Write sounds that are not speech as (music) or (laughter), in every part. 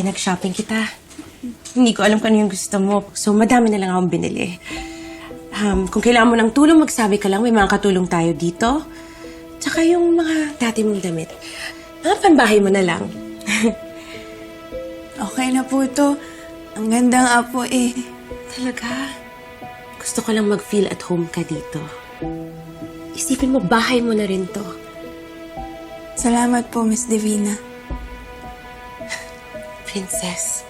pinag-shopping kita. Hindi ko alam kung ano yung gusto mo. So, madami na lang akong binili. Um, kung kailangan mo ng tulong, magsabi ka lang. May mga katulong tayo dito. Tsaka yung mga dati mong damit. Mga panbahay mo na lang. (laughs) Okay na po ito. Ang ganda nga po eh. Talaga? Gusto ko lang mag-feel at home ka dito. Isipin mo, bahay mo na rin to. Salamat po, Miss Divina. Princess.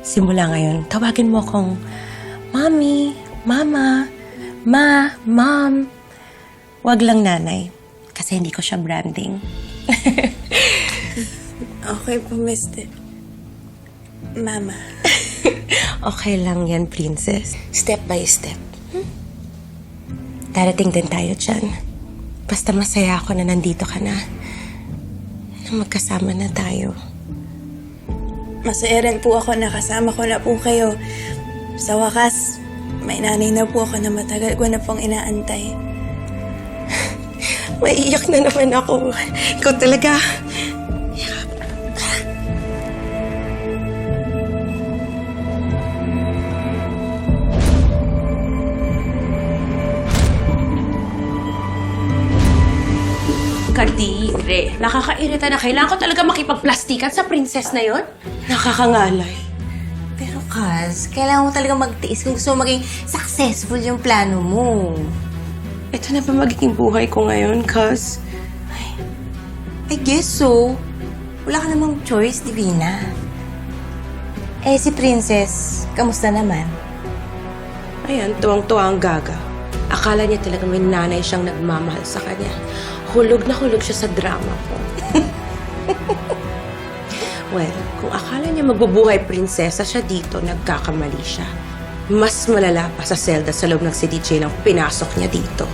Simula ngayon, tawagin mo akong Mommy, Mama, Ma, Mom. Wag lang nanay. Kasi hindi ko siya branding. (laughs) Okay po, Miss Di- Mama. (laughs) okay lang yan, princess. Step by step. Hmm? Darating din tayo dyan. Basta masaya ako na nandito ka na. Na magkasama na tayo. Masaya rin po ako na kasama ko na po kayo. Sa wakas, may nanay na po ako na matagal ko na pong inaantay. (sighs) Maiiyak na naman ako. Ikaw talaga. Kadire. Nakakairita na. Kailangan ko talaga makipagplastikan sa princess na yon. Nakakangalay. Pero Kaz, kailangan mo talaga magtiis kung gusto mo maging successful yung plano mo. Ito na ba magiging buhay ko ngayon, cuz? I guess so. Wala ka namang choice, Divina. Eh, si Princess, kamusta naman? Ayan, tuwang-tuwa ang gaga. Akala niya talaga may nanay siyang nagmamahal sa kanya. Hulog na hulog siya sa drama ko. (laughs) well, kung akala niya magbubuhay prinsesa siya dito, nagkakamali siya. Mas malala pa sa selda sa loob ng CDJ lang pinasok niya dito.